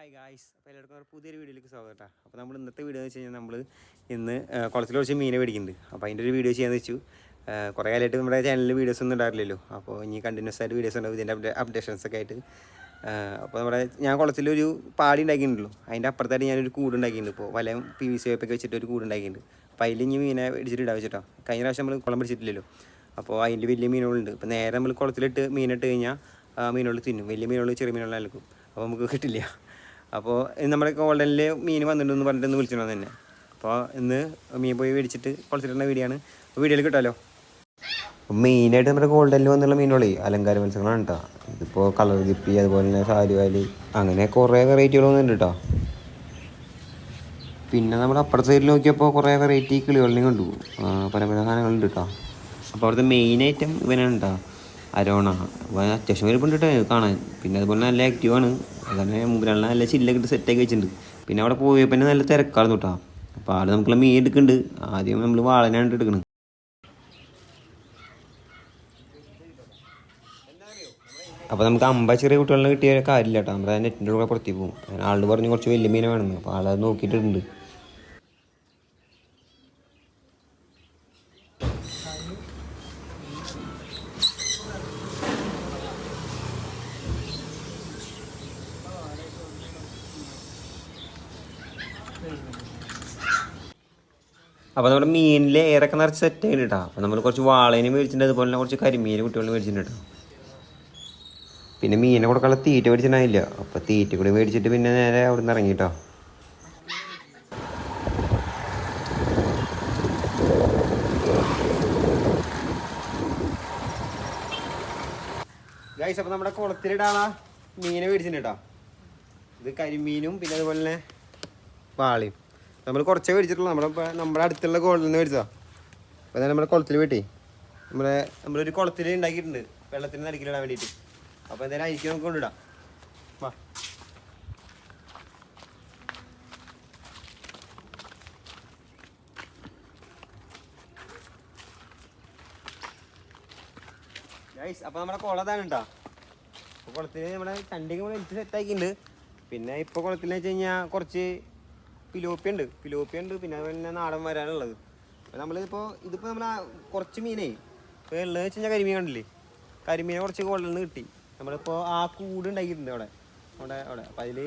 Hi guys അപ്പോൾ എല്ലാവർക്കും ഒരു പുതിയൊരു വീഡിയോയിലേക്ക് സ്വാഗതം കേട്ടോ അപ്പോൾ നമ്മൾ ഇന്നത്തെ വീഡിയോ എന്ന് വെച്ച് കഴിഞ്ഞാൽ നമ്മൾ ഇന്ന് കുളത്തിൽ കുറച്ച് മീനെ മേടിക്കുന്നുണ്ട്. അപ്പോൾ അതിന്റെ ഒരു വീഡിയോ ചെയ്യാന്ന് വെച്ചു. കുറേ കാലമായിട്ട് നമ്മുടെ ചാനലിൽ വീഡിയോസ് ഒന്നും ഉണ്ടാവില്ലല്ലോ അപ്പോൾ ഇനി കണ്ടിന്യൂസ് ആയിട്ട് വീഡിയോസ് ഉണ്ടാവും. ഇതിന്റെ അപ്ഡേ അപ്ഡേഷൻസ് ഒക്കെ ആയിട്ട്. അപ്പോൾ നമ്മുടെ ഞാൻ കുളത്തിലൊരു പാടി ഉണ്ടാക്കിയിട്ടുണ്ടല്ലോ. അതിന്റെ അപ്പുറത്തായിട്ട് ഞാനൊരു കൂട് ഉണ്ടാക്കിയിട്ടുണ്ട്. ഇപ്പോൾ വലയും പി വി സി വേപ്പൊക്കെ വെച്ചിട്ട് ഒരു കൂട് ഉണ്ടാക്കിയിട്ടുണ്ട്. അപ്പോൾ അതിൽ ഇനി മീനെ മേടിച്ചിട്ട് ഇടാൻ വെച്ചിട്ടോ. കഴിഞ്ഞ പ്രാവശ്യം നമ്മൾ കുളം പിടിച്ചിട്ടില്ലല്ലോ. അപ്പോൾ അതിന്റെ വലിയ മീനുകളുണ്ട്. ഇപ്പോൾ നേരെ നമ്മൾ കുളത്തിലിട്ട് മീനിട്ട് കഴിഞ്ഞാൽ മീനുകൾ തിന്നും. വലിയ മീനുകൾ ചെറിയ മീനുകൾ നൽകും അപ്പോൾ നമുക്ക് കിട്ടില്ല. അപ്പോൾ നമ്മുടെ ഗോൾഡനിൽ മീൻ വന്നിട്ടുണ്ടെന്ന് പറഞ്ഞിട്ട് വിളിച്ചിട്ടുണ്ടോ തന്നെ അപ്പോൾ ഇന്ന് മീൻ പോയി മേടിച്ചിട്ട് കുളത്തിലിടുന്ന വീഡിയോ ആണ് വീഡിയോയിൽ കിട്ടാമല്ലോ മെയിനായിട്ട് നമ്മുടെ ഗോൾഡനിൽ വന്നുള്ള മീനുകളേ അലങ്കാര മത്സ്യങ്ങളാണ് കേട്ടോ ഇതിപ്പോൾ കളർ ഗിപ്പി അതുപോലെ തന്നെ സാരുവാലി അങ്ങനെ കുറേ വെറൈറ്റികൾ വന്നിട്ടുണ്ട് കേട്ടോ പിന്നെ നമ്മൾ അപ്പുറത്തെ സൈഡിൽ നോക്കിയപ്പോൾ കുറേ വെറൈറ്റി കിളികളിനെയും കണ്ടു. പല പല സാധനങ്ങളുണ്ട് കേട്ടോ അപ്പോൾ അവിടുത്തെ മെയിൻ ഐറ്റം ഇവനാണ് കേട്ടോ അരോണ. അപ്പോൾ അത്യാവശ്യം വലുപ്പുണ്ട് കേട്ടോ കാണാൻ. പിന്നെ അതുപോലെ നല്ല ആക്റ്റീവാണ് അതന്നെ മുമ്പിലുള്ള നല്ല ചില്ലൊക്കെ ഇട്ട് സെറ്റാക്കി വെച്ചിട്ടുണ്ട്. പിന്നെ അവിടെ പോയപ്പോൾ തന്നെ നല്ല തിരക്കായിരുന്നു കേട്ടോ. അപ്പോൾ ആൾ നമുക്കുള്ള മീൻ എടുക്കുന്നുണ്ട്. ആദ്യം നമ്മൾ വാളനാണ് എടുക്കുന്നത്. അപ്പോൾ നമുക്ക് അമ്പ ചെറിയ കുട്ടികളെ കിട്ടിയ കാര്യമില്ല കേട്ടോ. നമ്മുടെ നെറ്റിന്റെ കൂടെ പുറത്തേക്ക് പോകും. ആളോട് പറഞ്ഞ് കുറച്ച് വലിയ മീനെ വേണമെന്ന്. അപ്പോൾ ആളത് നോക്കിയിട്ടുണ്ട്. അപ്പോൾ നമ്മുടെ മീനിൽ ഏറൊക്കെ നിറച്ച് സെറ്റ് ആയിട്ട് അപ്പോൾ നമ്മൾ കുറച്ച് വാളേനെ മേടിച്ചിട്ടുണ്ട് അതുപോലെ തന്നെ കുറച്ച് കരിമീൻ കുട്ടികളെ മേടിച്ചിട്ടുണ്ട് പിന്നെ മീനെ കൊടുക്കാനുള്ള തീറ്റ മേടിച്ചിട്ടുണ്ടായില്ല. അപ്പോൾ തീറ്റ കൂടി മേടിച്ചിട്ട് പിന്നെ നേരെ അവിടെ നിന്ന് ഇറങ്ങി കേട്ടോ ഗൈസ് അപ്പോൾ നമ്മുടെ കുളത്തിലിടാനുള്ള മീനെ മേടിച്ചിട്ടുണ്ട് കേട്ടോ ഇത് കരിമീനും പിന്നെ അതുപോലെ തന്നെ വാളയും. നമ്മൾ കുറച്ചേ മേടിച്ചിട്ടുള്ളൂ. നമ്മുടെ നമ്മുടെ അടുത്തുള്ള കുളത്തിൽ നിന്ന് മേടിച്ചതാ. അപ്പോൾ നമ്മുടെ കുളത്തിൽ വീട്ടി. നമ്മുടെ നമ്മളൊരു കുളത്തിൽ ഉണ്ടാക്കിയിട്ടുണ്ട് വെള്ളത്തിന് നടുക്കിലിടാൻ വേണ്ടിയിട്ട് അപ്പോൾ എന്തായാലും അരിക്ക് നമുക്ക് കൊണ്ടിടാം വാ. ഗൈസ് അപ്പോൾ നമ്മുടെ കുളം ഇതാണ് കേട്ടോ അപ്പോൾ കുളത്തിൽ നമ്മുടെ ചണ്ടിക്ക് നമ്മൾ വലിച്ച് സെറ്റാക്കിയിട്ടുണ്ട് പിന്നെ ഇപ്പോൾ കുളത്തിൽ വെച്ച് കഴിഞ്ഞാൽ കുറച്ച് പിലോപ്പി ഉണ്ട് പിലോപ്പി ഉണ്ട് പിന്നെ പിന്നെ നാടൻ വരാനുള്ളത്. നമ്മളിപ്പോൾ ഇതിപ്പോൾ നമ്മൾ കുറച്ച് മീനേ. ഇപ്പോൾ ഉള്ളത് വെച്ച് കഴിഞ്ഞാൽ കരിമീൻ കണ്ടില്ലേ? കരിമീനെ കുറച്ച് കൊള്ളിൽ കിട്ടി. നമ്മളിപ്പോൾ ആ കൂട് ഉണ്ടാക്കിയിട്ടുണ്ട് അവിടെ. അവിടെ അവിടെ. അപ്പോൾ അതിൽ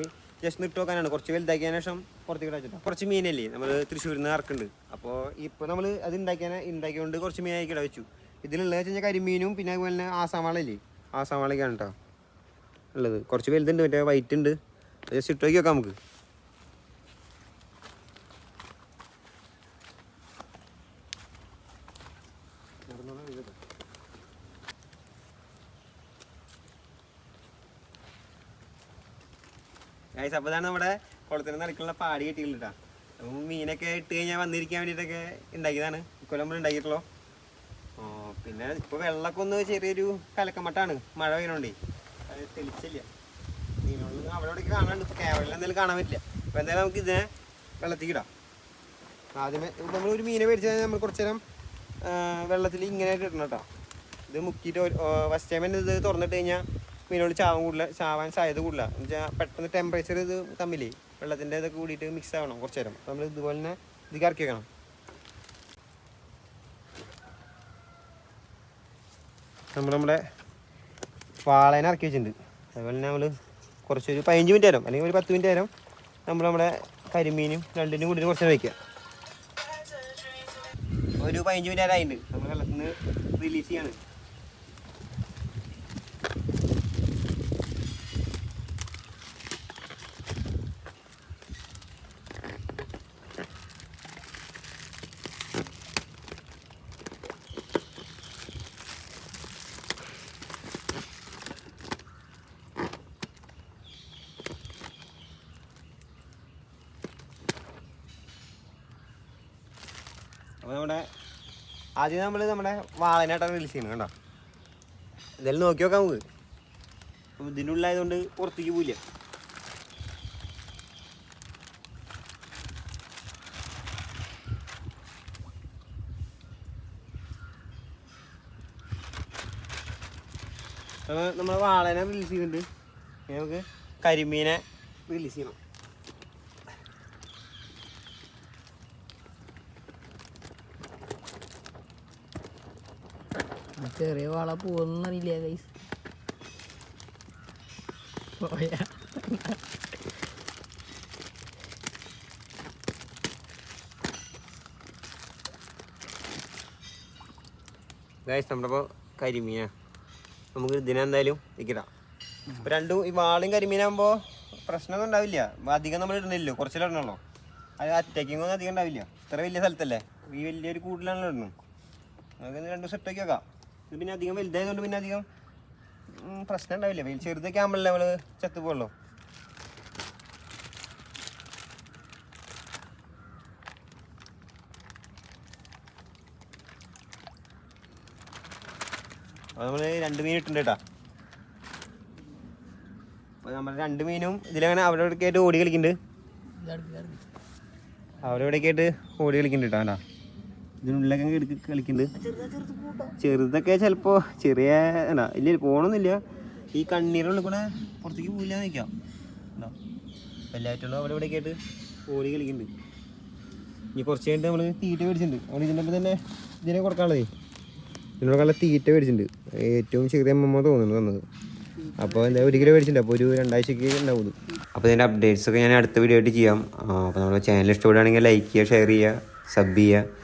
ജസ്റ്റ് നിട്ട് വെക്കാനാണ് കുറച്ച് വലുതാക്കിയതിന് ശേഷം പുറത്തേക്ക് ഇടാച്ചിട്ട് കുറച്ച് മീനല്ലേ നമ്മൾ തൃശ്ശൂരിൽ നിന്ന് ഇറക്കുന്നുണ്ട്. അപ്പോൾ ഇപ്പോൾ നമ്മൾ അത് ഉണ്ടാക്കിയാൽ ഉണ്ടാക്കിയതുകൊണ്ട് കുറച്ച് മീനായി കിട വെച്ചു. ഇതിലുള്ളത് വെച്ച് കഴിഞ്ഞാൽ കരിമീനും പിന്നെ അതുപോലെ തന്നെ ആസാമാളല്ലേ? ആസാമാളൊക്കെയാണ് കേട്ടോ ഉള്ളത്. കുറച്ച് വലുതുണ്ട് മറ്റേ വൈറ്റ് ഉണ്ട്. ജസ്റ്റ് ഇട്ട് നോക്കി വെക്കാം നമുക്ക്. ഗൈസ് അപ്പോൾ ഇതാണ് നമ്മുടെ കുളത്തിന് നടക്കുള്ള പാടി കിട്ടിയിട്ടാ അപ്പം മീനൊക്കെ ഇട്ട് കഴിഞ്ഞാൽ വന്നിരിക്കാൻ വേണ്ടിയിട്ടൊക്കെ ഉണ്ടാക്കിയതാണ്. ഇക്കൊല്ലം ഉണ്ടാക്കിയിട്ടുള്ളൂ. പിന്നെ ഇപ്പോൾ വെള്ളമൊക്കെ ഒന്ന് ചെറിയൊരു കലക്കമട്ടാണ്. മഴ പെയ്യണോണ്ടേ. തെളിച്ചില്ല. മീനുകൾ അവിടെ കാണാണ്ട് കാണാനുണ്ട്. ഇപ്പോൾ എന്തെങ്കിലും കാണാൻ പറ്റില്ല. അപ്പോൾ എന്തായാലും നമുക്ക് ഇതിനെ വെള്ളത്തിക്കിടാം ആദ്യമേ ഇപ്പം നമ്മൾ ഒരു മീനെ കഴിഞ്ഞാൽ നമ്മൾ കുറച്ച് നേരം വെള്ളത്തിൽ ഇങ്ങനെ ഇടണം കേട്ടോ. ഇത് മുക്കിയിട്ട് ഫസ്റ്റ് ടൈം ഇത് തുറന്നിട്ട് കഴിഞ്ഞാൽ മീനുകൾ ചാവാൻ കൂടില്ല ചാവാൻ സാധ്യത കൂടില്ല. എന്ന് വെച്ചാൽ പെട്ടെന്ന് ടെമ്പറേച്ചർ ഇത് തമ്മിലേ വെള്ളത്തിന്റെ ഇതൊക്കെ കൂടിയിട്ട് മിക്സ് ആവണം കുറച്ച് നേരം നമ്മൾ ഇതുപോലെ തന്നെ ഇത് ഇറക്കി വെക്കണം. നമ്മൾ നമ്മുടെ വാളേനെ ഇറക്കി വെച്ചിട്ടുണ്ട്. അതുപോലെ തന്നെ നമ്മൾ കുറച്ചൊരു പതിനഞ്ച് മിനിറ്റ് നേരം അല്ലെങ്കിൽ ഒരു പത്ത് മിനിറ്റ് നേരം നമ്മൾ നമ്മുടെ കരിമീനും രണ്ടിനും കൂടി കുറച്ച് നേരം വയ്ക്കുക ഒരു പതിനഞ്ച് മിനിറ്റ് നേരം ആയിട്ടുണ്ട്. നമ്മൾ വെള്ളത്തിൽ നിന്ന് റിലീസ് ചെയ്യാണ്. അപ്പോൾ നമ്മുടെ ആദ്യം നമ്മൾ നമ്മുടെ വാളനായിട്ടാണ് റിലീസ് ചെയ്യുന്നത് കണ്ടോ ഇതെല്ലാം നോക്കി നോക്കാം നമുക്ക്. അപ്പോൾ ഇതിനുള്ളായതുകൊണ്ട് പുറത്തേക്ക് പോയില്ല അപ്പോൾ നമ്മൾ വാളനെ റിലീസ് ചെയ്യുന്നുണ്ട്. നമുക്ക് കരിമീനെ റിലീസ് ചെയ്യണം. ചെറിയ വാള പോവെന്നറിയില്ല ഗൈസ് പോയാ. ഗൈസ് നമ്മുടെ ഇപ്പോൾ കരിമീന. നമുക്ക് ഇതിനെന്തായാലും ഇക്കിടാം ഇപ്പം രണ്ടും ഈ വാളും കരിമീനാകുമ്പോൾ പ്രശ്നമൊന്നും ഉണ്ടാവില്ല. അധികം നമ്മൾ ഇടുന്നില്ലല്ലോ. കുറച്ചിലും ഇടണല്ലോ അത് അറ്റാക്കിംഗ് ഒന്നും അധികം ഉണ്ടാവില്ല. ഇത്ര വലിയ സ്ഥലത്തല്ലേ? ഈ വലിയൊരു കൂടുതലാണല്ലോ ഇടുന്നു നമുക്ക് രണ്ട് സെറ്റൊക്കെ വെക്കാം. ഇത് പിന്നെ അധികം വലുതായതുകൊണ്ട് പിന്നെ അധികം പ്രശ്നം ഉണ്ടാവില്ല. വെയിൽ ചെറുതൊക്കെ ആകുമ്പോഴല്ലേ നമ്മൾ ചത്തുപോകുള്ളൂ അപ്പോൾ നമ്മൾ രണ്ട് മീൻ ഇട്ടുണ്ട് കേട്ടോ. അപ്പോൾ നമ്മൾ രണ്ട് മീനും ഇതിലങ്ങനെ അവിടെ ഓടി കളിക്കുന്നുണ്ട്. അവിടെ ഇവിടെയൊക്കെ ആയിട്ട് ഓടി കളിക്കുന്നുണ്ട് കേട്ടോ ഇതിനുള്ളിലൊക്കെ എടുക്ക കളിക്കുന്നുണ്ട് ചെറുതൊക്കെ ചിലപ്പോൾ ചെറിയ എന്നാ ഇല്ല പോകണമെന്നില്ല ഈ കണ്ണീരുള്ളിൽ കൂടെ പുറത്തേക്ക് പോയില്ല നിൽക്കാം എല്ലാറ്റുള്ള എല്ലായിട്ടുള്ള അവിടെ ഇവിടെയൊക്കെ ആയിട്ട് ഓടി കളിക്കുന്നുണ്ട് ഇനി കുറച്ച് കഴിഞ്ഞിട്ട് നമ്മൾ തീറ്റ മേടിച്ചിട്ടുണ്ട്. നമ്മൾ ഇതിന്റെ തന്നെ ഇതിനെ കൊടുക്കാനുള്ളതേ. ഇതിനോട് നല്ല തീറ്റ മേടിച്ചിട്ടുണ്ട്. ഏറ്റവും ചെറിയ അമ്മമ്മ തോന്നുന്നു തന്നത്. അപ്പോൾ എന്താ ഒരു കിലോ മേടിച്ചിട്ടുണ്ട്. അപ്പോൾ ഒരു രണ്ടാഴ്ചക്ക് ഉണ്ടാവും അപ്പോൾ ഇതിന്റെ അപ്ഡേറ്റ്സ് ഒക്കെ ഞാൻ അടുത്ത വീഡിയോ ആയിട്ട് ചെയ്യാം. അപ്പോൾ നമ്മുടെ ചാനൽ ഇഷ്ടപ്പെടുകയാണെങ്കിൽ ലൈക്ക് ചെയ്യുക ഷെയർ ചെയ്യുക സബ് ചെയ്യുക.